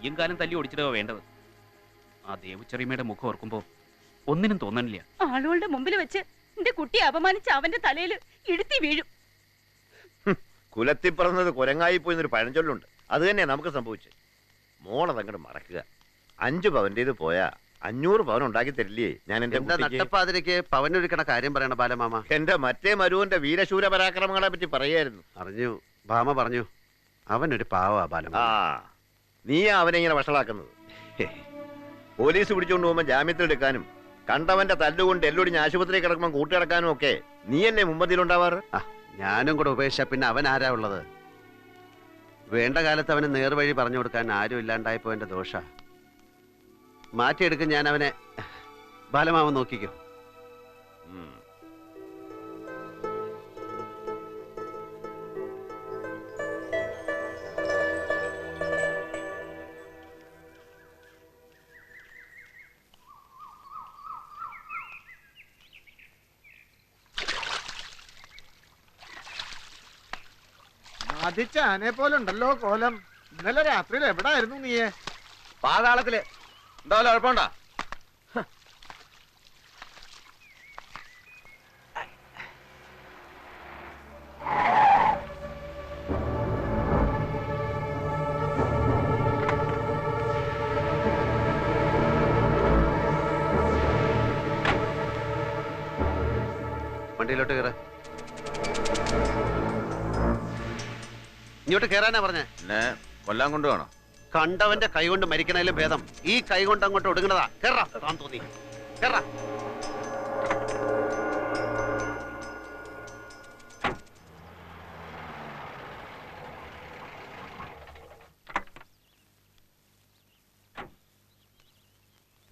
കയ്യും കാലം തല്ലി ഓടിച്ചിടുക വേണ്ടത്. ആ ദേവുച്ചെറിയമ്മയുടെ മുഖം ഓർക്കുമ്പോ ഒന്നിനും തോന്നണില്ല. ആളുകളുടെ മുമ്പിൽ വെച്ച് എന്റെ കുട്ടിയെ അപമാനിച്ച് അവന്റെ തലയിൽ ഇടുത്തി വീഴും. കുലത്തിൽ പറഞ്ഞത് കുരങ്ങായി പോയി എന്നൊരു പഴഞ്ചൊല്ലുണ്ട്. അത് തന്നെയാ നമുക്ക് സംഭവിച്ചത്. മോളതങ്ങോട്ട് മറക്കുക. അഞ്ചു പവന്റേത് പോയാ അഞ്ഞൂറ് പവൻ ഉണ്ടാക്കി തരില്ലേ? ഞാൻ എന്റെ എന്താ കുട്ടിക്ക്? നട്ടപ്പാതിരക്ക് പവനൊരുക്കണ കാര്യം പറയണ ബാലമാമ. എന്റെ മറ്റേ മരുവന്റെ വീരശൂര പരാക്രമങ്ങളെ പറ്റി പറയായിരുന്നു. അറിഞ്ഞു. ഭാമ പറഞ്ഞു അവനൊരു പാവാ ആ നീയാ അവനെ ഇങ്ങനെ വഷളാക്കുന്നത്. പോലീസ് പിടിച്ചുകൊണ്ട് പോകുമ്പോൾ ജാമ്യത്തിൽ എടുക്കാനും കണ്ടവന്റെ തല്ലുകൊണ്ട് എല്ലൊടിഞ്ഞ് ആശുപത്രി കിടക്കുമ്പോൾ കൂട്ടിടക്കാനും ഒക്കെ നീയല്ലേ മുമ്പതിൽ ഉണ്ടാവാറ്? ഞാനും കൂടെ ഉപേക്ഷ പിന്നെ അവൻ ആരാ ഉള്ളത്? വേണ്ട കാലത്ത് അവന് നേർവഴി പറഞ്ഞു കൊടുക്കാൻ ആരും ഇല്ലാണ്ടായപ്പോ എന്റെ ദോഷ. മാറ്റിയെടുക്കും ഞാൻ അവനെ. ബാലമാവൻ നോക്കിക്കോ. ഉം. ആനെ പോലെ ഉണ്ടല്ലോ കോലം. ഇന്നലെ രാത്രിയിൽ എവിടായിരുന്നു നീയെ? പാതാളത്തിൽ. എന്താ കുഴപ്പമുണ്ടോ വണ്ടിയിലോട്ട് കയറ. ഇങ്ങോട്ട് കേറാനാ പറഞ്ഞേ. എന്നെ കൊല്ലാൻ കൊണ്ടുവേണോ കണ്ടവന്റെ കൈ കൊണ്ട് മരിക്കണേലും ഭേദം. ഈ കൈ കൊണ്ട് അങ്ങോട്ട് ഒടുങ്ങണതാ കേറാ താൻ തോന്നി. കേറാ.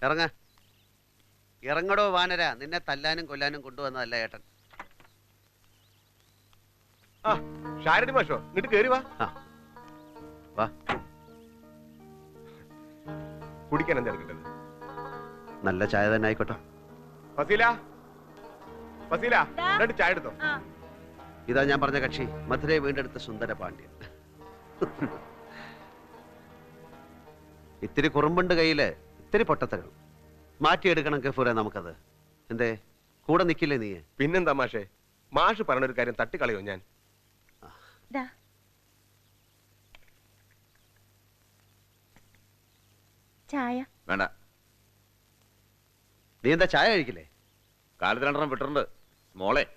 ഇറങ്ങ. ഇറങ്ങടോ വാനര. നിന്നെ തല്ലാനും കൊല്ലാനും കൊണ്ടുവന്നതല്ല ഏട്ടൻ. ഷാരടി മാഷോ എന്നിട്ട് കേറി വാ. വാ. കുടിക്കാൻ എന്താ എടുക്കേണ്ടത് നല്ല ചായ തന്നെ ആയിക്കോട്ടെ. ഫസീല ഫസീല. രണ്ട് ചായ എടുത്തോ. ഇതാ ഞാൻ പറഞ്ഞ കക്ഷി മധുരയെ വീണ്ടെടുത്ത സുന്ദര പാണ്ഡ്യൻ. ഇത്തിരി കുറുമ്പുണ്ട് കയ്യിൽ ഇത്തിരി പൊട്ടത്തകൾ മാറ്റിയെടുക്കണം ഗഫൂറെ നമുക്കത്. എന്തേ? കൂടെ നിക്കില്ലേ നീ പിന്നെന്താ മാഷേ? മാഷ് പറഞ്ഞൊരു കാര്യം തട്ടിക്കളയോ ഞാൻ? ദാ. ചായ. വേണ്ട. നീ എന്താ ചായ കഴിക്കില്ലേ? കാലത്ത് രണ്ടെണ്ണം വിട്ടിട്ടുണ്ട്. മോളെ.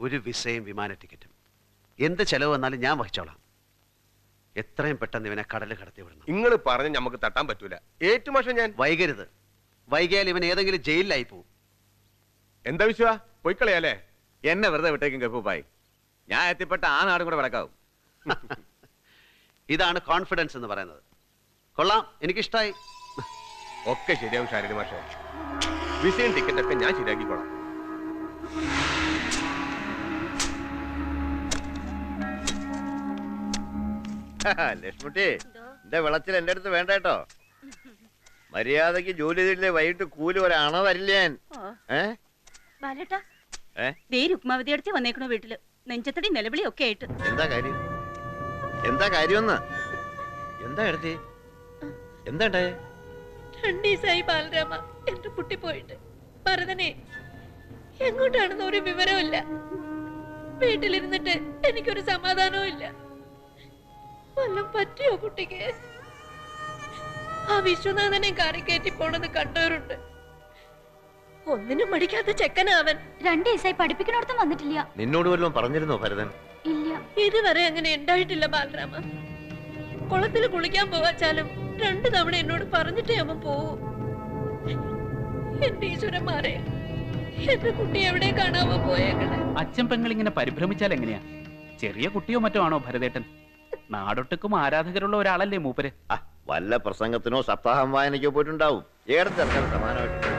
ഒരു വിസയും വിമാന ടിക്കറ്റും. എന്ത് ചെലവ് വന്നാലും ഞാൻ വഹിച്ചോളാം. എത്രയും പെട്ടെന്ന് ഇവനെ കടൽ കടത്തി വിടണം. നിങ്ങൾ പറഞ്ഞ് നമുക്ക് തട്ടാൻ പറ്റൂല. ഏറ്റു മാഷ ഞാൻ വൈകരുത്. വൈകിയാൽ ഇവൻ ഏതെങ്കിലും ജയിലിലായി പോവും. എന്താ വിശ്വാ? പോയിക്കളയാലേ എന്നെ വെറുതെ വിട്ടേക്കും ഗപ്പൂപ്പായി ഞാൻ എത്തിപ്പെട്ട ആ നാടും കൂടെ വിടക്കാവും. ഇതാണ് കോൺഫിഡൻസ് എന്ന് പറയുന്നത്. കൊള്ളാം. എനിക്കിഷ്ടായി. ഒക്കെ ശരിയാവും ശാരീരിക മാഷേ. വിസയും ടിക്കറ്റ് ഒക്കെ ഞാൻ ശരിയാക്കിക്കോളാം. ലക്ഷ്മുട്ടി എന്റെ വിളച്ചിൽ എന്റെ അടുത്ത് വേണ്ട കേട്ടോ. മര്യാദയ്ക്ക് ജോലി ചെയ്തില്ലേ? വൈകിട്ട് കൂലി ഒരണ തരില്ല ഞാൻ? ഓ ഏ? ബാലേട്ടാ? ദേ രുക്മാവതി അടിച്ച് വന്നേക്കണു വീട്ടിൽ. നെഞ്ചത്തടി നിലവിളി ഒക്കെ ആയിട്ട്. എന്താ കാര്യം? എന്താ കാര്യമെന്ന്? എന്താ എടുത്തി? എന്താ ഉണ്ടായേ രണ്ട് ദിവസമായി ബാലരാമ എന്റെ പുട്ടി പോയിട്ട്. ഭരതനെ എങ്ങോട്ടാണെന്ന് ഒരു വിവരമില്ല വീട്ടിലിരുന്നിട്ട് എനിക്കൊരു സമാധാനവും ഇല്ല. വല്ലതും പറ്റിയോ കുട്ടിക്ക്? ആ വിശ്വനാഥനെ കാറി കയറ്റി പോണെന്ന് കണ്ടവരുണ്ട്. ഒന്നിനും മടിക്കാത്ത ചെക്കനാവൻ രണ്ടു ദിവസമായി പഠിപ്പിക്കണോടത്തും വന്നിട്ടില്ല. നിന്നോട് വല്ലതും പറഞ്ഞിരുന്നോ ഭരതൻ? ഇല്ല. ഇതുവരെ അങ്ങനെ ഉണ്ടായിട്ടില്ല ബാലരാമ. കുളത്തിൽ കുളിക്കാൻ പോവാച്ചാലും രണ്ടു തവണ എന്നോട് പറഞ്ഞിട്ടേ അവൻ പോവൂ. എന്റെ ഈശ്വരന്മാരെ എന്റെ കുട്ടി എവിടെ കാണാമോ പോയേക്കണേ? അച്ഛൻ പെങ്ങൾ ഇങ്ങനെ പരിഭ്രമിച്ചാൽ എങ്ങനെയാ? ചെറിയ കുട്ടിയോ മറ്റോ ആണോ ഭരതേട്ടൻ? നാടൊട്ടുക്കും ആരാധകരുള്ള ഒരാളല്ലേ മൂപ്പര്. വല്ല പ്രസംഗത്തിനോ സപ്താഹം വായനയ്ക്കോ പോയിട്ടുണ്ടാവും. ഏടത്തിറക്കാൻ സമാനമായിട്ട്.